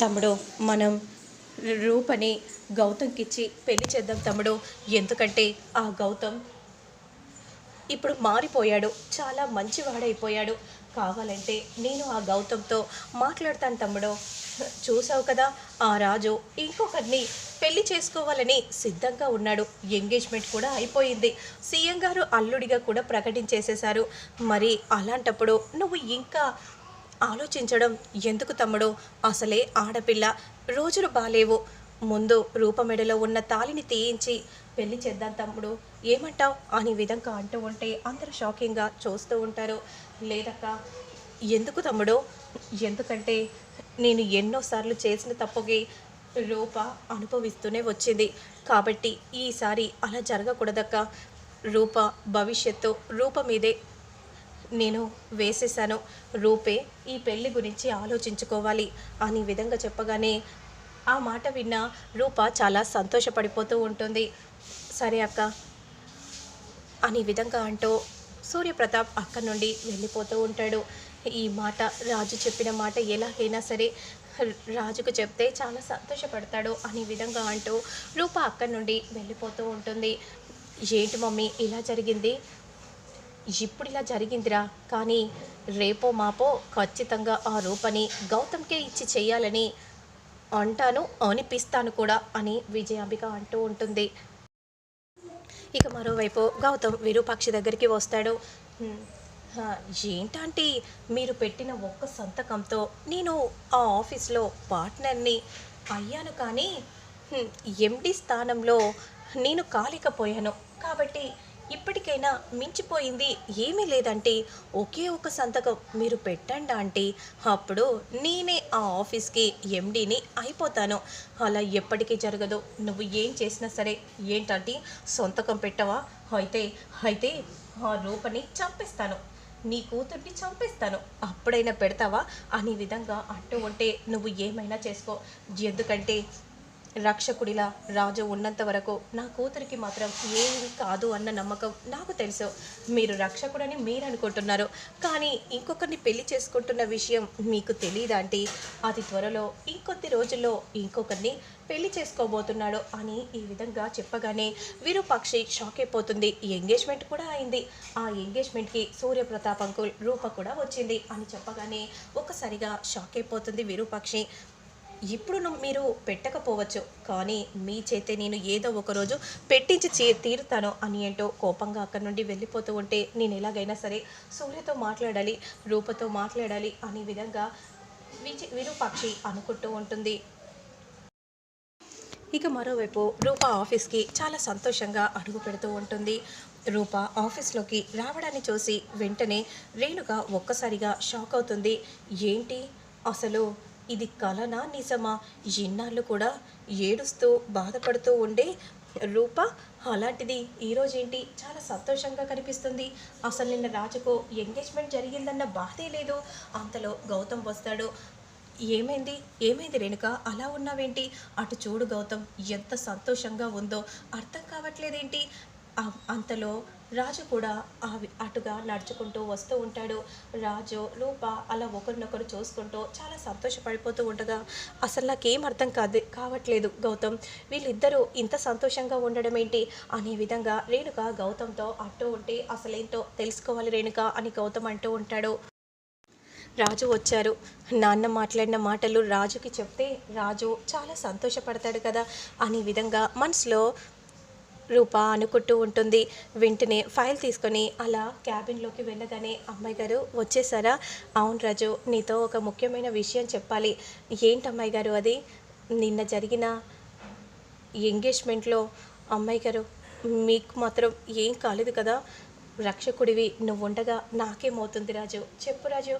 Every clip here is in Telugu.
తమ్ముడు మనం రూపని గౌతమ్కిచ్చి పెళ్ళి చేద్దాం తమ్ముడు. ఎందుకంటే ఆ గౌతమ్ ఇప్పుడు మారిపోయాడు చాలా మంచివాడైపోయాడు. కావాలంటే నేను ఆ గౌతమ్తో మాట్లాడతాను తమ్ముడు. చూసావు కదా ఆ రాజు ఇంకొకరిని పెళ్ళి చేసుకోవాలని సిద్ధంగా ఉన్నాడు. ఎంగేజ్మెంట్ కూడా అయిపోయింది. సీఎం గారు అల్లుడిగా కూడా ప్రకటించేసేశారు. మరి అలాంటప్పుడు నువ్వు ఇంకా ఆలోచించడం ఎందుకు తమ్ముడు? అసలే ఆడపిల్ల. రోజులు బాలేవు. ముందు రూపమెడలో ఉన్న తాలిని తీయించి పెళ్ళి చేద్దాం తమ్ముడు. ఏమంటావ్? అని విధంగా అంటూ ఉంటే అందరూ షాకింగ్గా చూస్తూ ఉంటారు. లేదక్క ఎందుకు తమ్ముడు? ఎందుకంటే నేను ఎన్నోసార్లు చేసిన తప్పుకి రూప అనుభవిస్తూనే వచ్చింది. కాబట్టి ఈసారి అలా జరగకూడదక్క. రూప భవిష్యత్తు రూప మీదే నేను వేసేసాను రూపే ఈ పెళ్ళి గురించి ఆలోచించుకోవాలి అని విధంగా చెప్పగానే ఆ మాట విన్న రూప చాలా సంతోషపడిపోతూ ఉంటుంది. సరే అక్క అని విధంగా అంటూ సూర్యప్రతాప్ అక్కడి నుండి వెళ్ళిపోతూ ఉంటాడు. ఈ మాట రాజు చెప్పిన మాట ఎలాగైనా సరే రాజుకు చెప్తే చాలా సంతోషపడతాడు అనే విధంగా అంటూ రూప అక్కడి నుండి వెళ్ళిపోతూ ఉంటుంది. ఏంటి మమ్మీ ఇలా జరిగింది? ఇప్పుడు ఇలా జరిగిందిరా. కానీ రేపో మాపో ఖచ్చితంగా ఆ రూపని గౌతమ్కే ఇచ్చి చేయాలని అంటాను అనిపిస్తాను కూడా అని విజయాంబిక అంటూ ఉంటుంది. ఇక మరోవైపు గౌతమ్ విరూపాక్షి దగ్గరికి వస్తాడు. ఏంటంటే మీరు పెట్టిన ఒక్క సంతకంతో నేను ఆ ఆఫీస్లో పార్ట్నర్ని అయ్యాను కానీ ఎండి స్థానంలో నేను కాలేకపోయాను. కాబట్టి ఇప్పటికైనా మించిపోయింది ఏమీ లేదంటే ఒకే ఒక సంతకం మీరు పెట్టండి అంటే అప్పుడు నేనే ఆ ఆఫీస్కి ఎండీని అయిపోతాను. అలా ఎప్పటికీ జరగదు. నువ్వు ఏం చేసినా సరే ఏంటంటే? సంతకం పెట్టవా? అయితే అయితే ఆ రూపని చంపేస్తాను. నీ కూతుర్ని చంపేస్తాను. అప్పుడైనా పెడతావా? అనే విధంగా అంటూ ఉంటే నువ్వు ఏమైనా చేసుకో. ఎందుకంటే రక్షకుడిలా రాజు ఉన్నంత వరకు నా కూతురికి మాత్రం ఏమీ కాదు అన్న నమ్మకం నాకు తెలుసు. మీరు రక్షకుడని మీరు అనుకుంటున్నారు కానీ ఇంకొకరిని పెళ్ళి చేసుకుంటున్న విషయం మీకు తెలియదంటే అంటే అది త్వరలో ఇంకొద్ది రోజుల్లో ఇంకొకరిని పెళ్ళి చేసుకోబోతున్నాడు అని ఈ విధంగా చెప్పగానే విరూపాక్షి షాక్ అయిపోతుంది. ఎంగేజ్మెంట్ కూడా అయింది. ఆ ఎంగేజ్మెంట్కి సూర్యప్రతాప్ అంకుల్ రూప కూడా వచ్చింది అని చెప్పగానే ఒక్కసారిగా షాక్ అయిపోతుంది విరూపాక్షి. ఇప్పుడు మీరు పెట్టకపోవచ్చు కానీ మీ చేతే నేను ఏదో ఒకరోజు పెట్టించి చే తీరుతాను అని ఏంటో కోపంగా అక్కడి నుండి వెళ్ళిపోతూ ఉంటే నేను ఎలాగైనా సరే సూర్యతో మాట్లాడాలి రూపతో మాట్లాడాలి అనే విధంగా విజ విరూపాక్షి అనుకుంటూ ఉంటుంది. ఇక మరోవైపు రూప ఆఫీస్కి చాలా సంతోషంగా అడుగు పెడుతూ ఉంటుంది. రూప ఆఫీస్లోకి రావడాన్ని చూసి వెంటనే రేణుగా ఒక్కసారిగా షాక్ అవుతుంది. ఏంటి? అసలు ఇది కలనా నిజమా? ఇన్నాళ్ళు కూడా ఏడుస్తూ బాధపడుతూ ఉండే రూప అలాంటిది. ఈరోజు ఏంటి? చాలా సంతోషంగా కనిపిస్తుంది. అసలు నిన్న రాజుకు ఎంగేజ్మెంట్ జరిగిందన్న బాధే లేదు. అంతలో గౌతమ్ వస్తాడు. ఏమైంది? ఏమైంది రేణుక? అలా ఉన్నావేంటి? అటు చూడు గౌతమ్ ఎంత సంతోషంగా ఉందో. అర్థం కావట్లేదేంటి? అంతలో రాజు కూడా అటుగా నడుచుకుంటూ వస్తూ ఉంటాడు. రాజు లోప అలా ఒకరినొకరు చూసుకుంటూ చాలా సంతోషపడిపోతూ ఉండగా అసలు నాకేం అర్థం కాదు కావట్లేదు గౌతమ్. వీళ్ళిద్దరూ ఇంత సంతోషంగా ఉండడం ఏంటి అనే విధంగా రేణుక గౌతమ్తో అంటూ ఉంటే అసలేంటో తెలుసుకోవాలి రేణుక అని గౌతమ్ అంటూ ఉంటాడు. రాజు వచ్చారు. నాన్న మాట్లాడిన మాటలు రాజుకి చెప్తే రాజు చాలా సంతోషపడతాడు కదా అనే విధంగా మనసులో రూప అనుకుంటూ ఉంటుంది. వెంటనే ఫైల్ తీసుకొని అలా క్యాబిన్లోకి వెళ్ళగానే అమ్మాయి గారు వచ్చేసారా? అవును రాజు నీతో ఒక ముఖ్యమైన విషయం చెప్పాలి. ఏంటి అమ్మాయి గారు అది? నిన్న జరిగిన ఎంగేజ్మెంట్లో అమ్మాయి గారు మీకు మాత్రం ఏం కాలేదు కదా? రక్షకుడివి నువ్వు ఉండగా నాకేమవుతుంది రాజు? చెప్పు రాజు.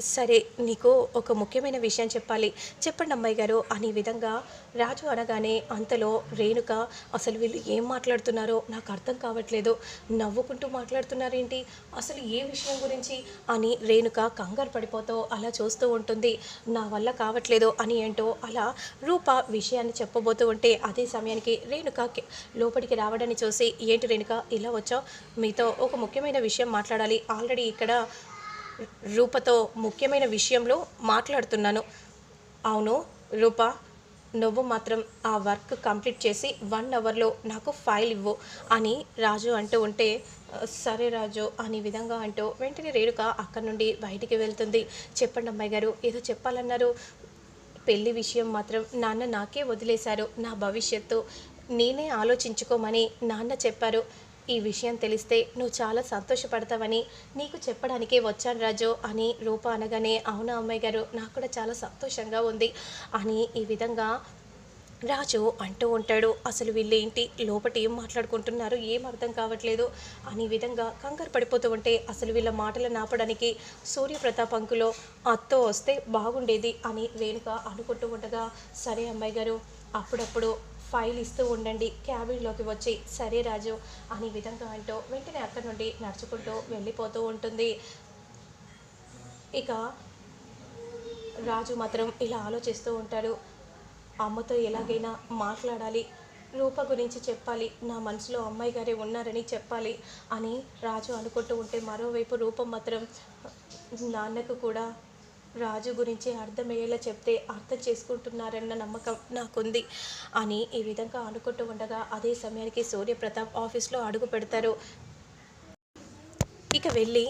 సరే నీకు ఒక ముఖ్యమైన విషయం చెప్పాలి. చెప్పండి అమ్మాయి గారు. అనే విధంగా రాజు అనగానే అంతలో రేణుక అసలు వీళ్ళు ఏం మాట్లాడుతున్నారో నాకు అర్థం కావట్లేదు. నవ్వుకుంటూ మాట్లాడుతున్నారేంటి? అసలు ఏ విషయం గురించి? అని రేణుక కంగారు పడిపోతూ అలా చూస్తూ ఉంటుంది. నా వల్ల కావట్లేదు అని ఏంటో అలా రూప విషయాన్ని చెప్పబోతూ ఉంటే అదే సమయానికి రేణుక లోపలికి రావడాన్ని చూసి ఏంటి రేణుక ఇలా వచ్చావు? మీతో ఒక ముఖ్యమైన విషయం మాట్లాడాలి. ఆల్రెడీ ఇక్కడ రూపతో ముఖ్యమైన విషయంలో మాట్లాడుతున్నాను. అవును రూప నువ్వు మాత్రం ఆ వర్క్ కంప్లీట్ చేసి వన్ అవర్లో నాకు ఫైల్ ఇవ్వు అని రాజు అంటూ ఉంటే సరే రాజు అని విధంగా అంటూ వెంటనే రేణుక అక్కడి నుండి బయటికి వెళ్తుంది. చెప్పండి అమ్మాయి గారు ఏదో చెప్పాలన్నారు. పెళ్ళి విషయం మాత్రం నాన్న నాకే వదిలేశారు. నా భవిష్యత్తు నేనే ఆలోచించుకోమని నాన్న చెప్పారు. ఈ విషయం తెలిస్తే నువ్వు చాలా సంతోషపడతావని నీకు చెప్పడానికే వచ్చాను రాజు అని రూప అనగానే అవునా అమ్మాయి గారు? నాకు కూడా చాలా సంతోషంగా ఉంది అని ఈ విధంగా రాజు అంటూ ఉంటాడు. అసలు వీళ్ళేంటి? లోపట ఏం మాట్లాడుకుంటున్నారు? ఏం అర్థం కావట్లేదు అని విధంగా కంగారు పడిపోతూ ఉంటే అసలు వీళ్ళ మాటలు నాపడానికి సూర్యప్రతాప్ అంకులో అత్తో వస్తే బాగుండేది అని రేణుక అనుకుంటూ ఉండగా సరే అమ్మాయి గారు అప్పుడప్పుడు ఫైల్ ఇస్తూ ఉండండి. క్యాబిన్లోకి వచ్చి సరే రాజు అనే విధంగా అంటూ వెంటనే అక్కడి నుండి నడుచుకుంటూ వెళ్ళిపోతూ ఉంటుంది. ఇక రాజు మాత్రం ఇలా ఆలోచిస్తూ ఉంటాడు. అమ్మతో ఎలాగైనా మాట్లాడాలి. రూప గురించి చెప్పాలి. నా మనసులో అమ్మాయి గారే ఉన్నారని చెప్పాలి అని రాజు అనుకుంటూ ఉంటే మరోవైపు రూపం మాత్రం నాన్నకు కూడా రాజు గురించి అర్థమయ్యేలా చెప్తే అర్థం చేసుకుంటున్నారన్న నమ్మకం నాకుంది. అని ఈ విధంగా అనుకుంటూ ఉండగా అదే సమయానికి సూర్యప్రతాప్ ఆఫీస్లో అడుగు పెడతారు. ఇక వెళ్ళి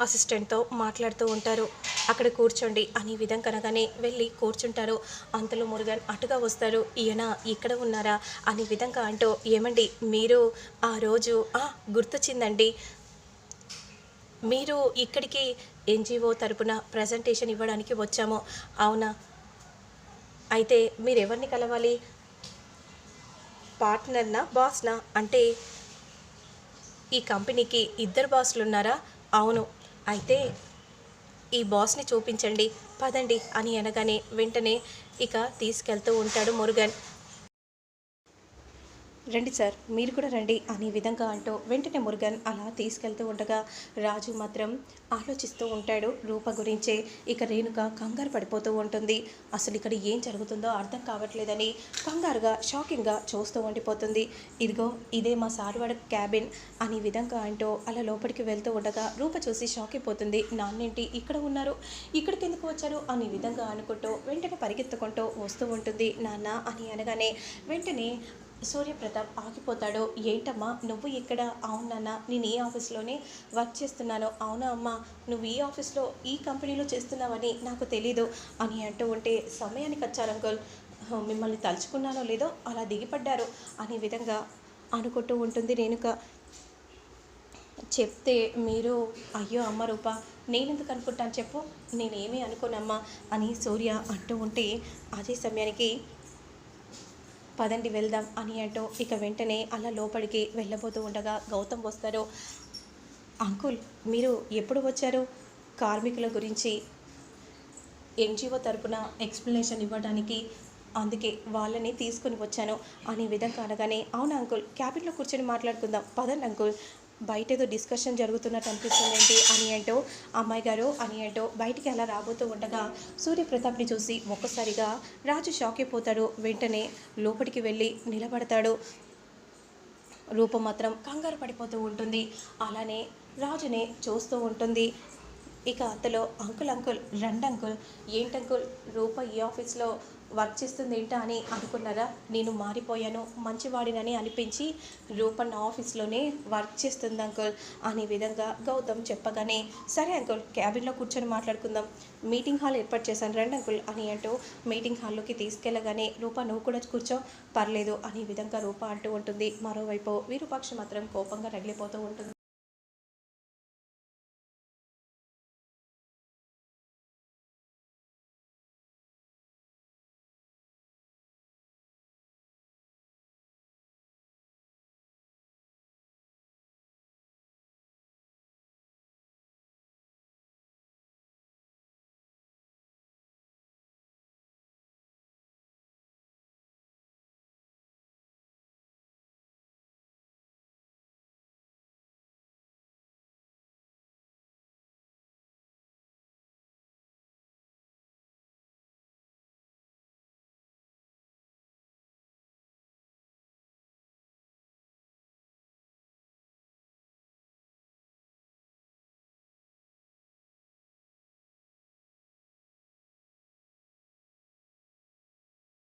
అసిస్టెంట్తో మాట్లాడుతూ ఉంటారు. అక్కడ కూర్చోండి అనే విధంగా అనగానే వెళ్ళి కూర్చుంటారు. అంతలో మురుగన్ అటుగా వస్తారు. ఈయన ఇక్కడ ఉన్నారా? అనే విధంగా అంటూ ఏమండి మీరు ఆ రోజు గుర్తొచ్చిందండి. మీరు ఇక్కడికి ఎన్జిఓ తరపున ప్రజెంటేషన్ ఇవ్వడానికి వచ్చాము. అవునా? అయితే మీరు ఎవరిని కలవాలి? పార్ట్నర్నా బాస్నా? అంటే ఈ కంపెనీకి ఇద్దరు బాసులు ఉన్నారా అవును. అయితే ఈ బాస్ని చూపించండి. పదండి అని అనగానే వెంటనే ఇక తీసుకెళ్తూ ఉంటాడు మురుగన్. రండి సార్ మీరు కూడా రండి అనే విధంగా అంటూ వెంటనే మురుగన్ అలా తీసుకెళ్తూ ఉండగా రాజు మాత్రం ఆలోచిస్తూ ఉంటాడు. రూప గురించే ఇక రేణుక కంగారు పడిపోతూ ఉంటుంది. అసలు ఇక్కడ ఏం జరుగుతుందో అర్థం కావట్లేదని కంగారుగా షాకింగ్గా చూస్తూ ఉండిపోతుంది. ఇదిగో ఇదే మా సార్వాడ క్యాబిన్ అనే విధంగా అంటూ అలా లోపలికి వెళ్తూ ఉండగా రూప చూసి షాక్ అయిపోతుంది. నాన్నేంటి ఇక్కడ ఉన్నారు? ఇక్కడికి ఎందుకు వచ్చారు? అనే విధంగా అనుకుంటూ వెంటనే పరిగెత్తుకుంటూ వస్తూ ఉంటుంది. నాన్న అని అనగానే వెంటనే సూర్యప్రతాప్ ఆగిపోతాడు ఏంటమ్మా నువ్వు ఇక్కడ? అవునన్నా నేను ఈ ఆఫీస్లోనే వర్క్ చేస్తున్నాను. అవునా అమ్మా నువ్వు ఈ ఆఫీస్లో ఈ కంపెనీలో చేస్తున్నావని నాకు తెలీదు అని అంటూ ఉంటే సమయానికి వచ్చారు అంకుల్. మిమ్మల్ని తలుచుకున్నానో లేదో అలా దిగిపడ్డారు అనే విధంగా అనుకుంటూ ఉంటుంది రేణుక. చెప్తే మీరు అయ్యో అమ్మ రూప నేనెందుకు అనుకుంటాను చెప్పు? నేనేమీ అనుకోనమ్మా అని సూర్య అంటూ ఉంటే అదే సమయానికి పదండి వెళ్దాం అని అంటూ ఇక వెంటనే అలా లోపలికి వెళ్ళబోతూ ఉండగా గౌతమ్ వస్తారు. అంకుల్ మీరు ఎప్పుడు వచ్చారు? కార్మికుల గురించి ఎన్జిఓ తరపున ఎక్స్ప్లెనేషన్ ఇవ్వడానికి అందుకే వాళ్ళని తీసుకుని వచ్చాను అనే విధంగా అనగానే అవును అంకుల్ క్యాబిన్లో కూర్చొని మాట్లాడుకుందాం. పదండి అంకుల్. బయట ఏదో డిస్కషన్ జరుగుతున్నట్టు అనిపిస్తుంది ఏంటి అని అంటూ అమ్మాయి గారు అని అంటూ బయటికి అలా రాబోతూ ఉండగా సూర్యప్రతాప్ని చూసి ఒక్కసారిగా రాజు షాక్ అయిపోతాడు. వెంటనే లోపలికి వెళ్ళి నిలబడతాడు. రూపం మాత్రం కంగారు పడిపోతూ ఉంటుంది. అలానే రాజుని చూస్తూ ఉంటుంది. ఇక అతలో అంకుల్ అంకుల్ రండి అంకుల్ ఏంటి అంకుల్ రూప ఈ ఆఫీస్లో వర్క్ చేస్తుంది ఏంటా అని అనుకున్నారా? నేను మారిపోయాను మంచివాడినని అనిపించి రూప నా ఆఫీస్లోనే వర్క్ చేస్తుంది అంకుల్ అనే విధంగా గౌతమ్ చెప్పగానే సరే అంకుల్ క్యాబిన్లో కూర్చొని మాట్లాడుకుందాం. మీటింగ్ హాల్ ఏర్పాటు చేశాను రండి అంకుల్ అని అంటూ మీటింగ్ హాల్లోకి తీసుకెళ్ళగానే రూప నువ్వు కూడా కూర్చో పర్లేదు అనే విధంగా రూప అంటూ ఉంటుంది. మరోవైపు విరూపాక్ష మాత్రం కోపంగా రగిలిపోతూ ఉంటుంది.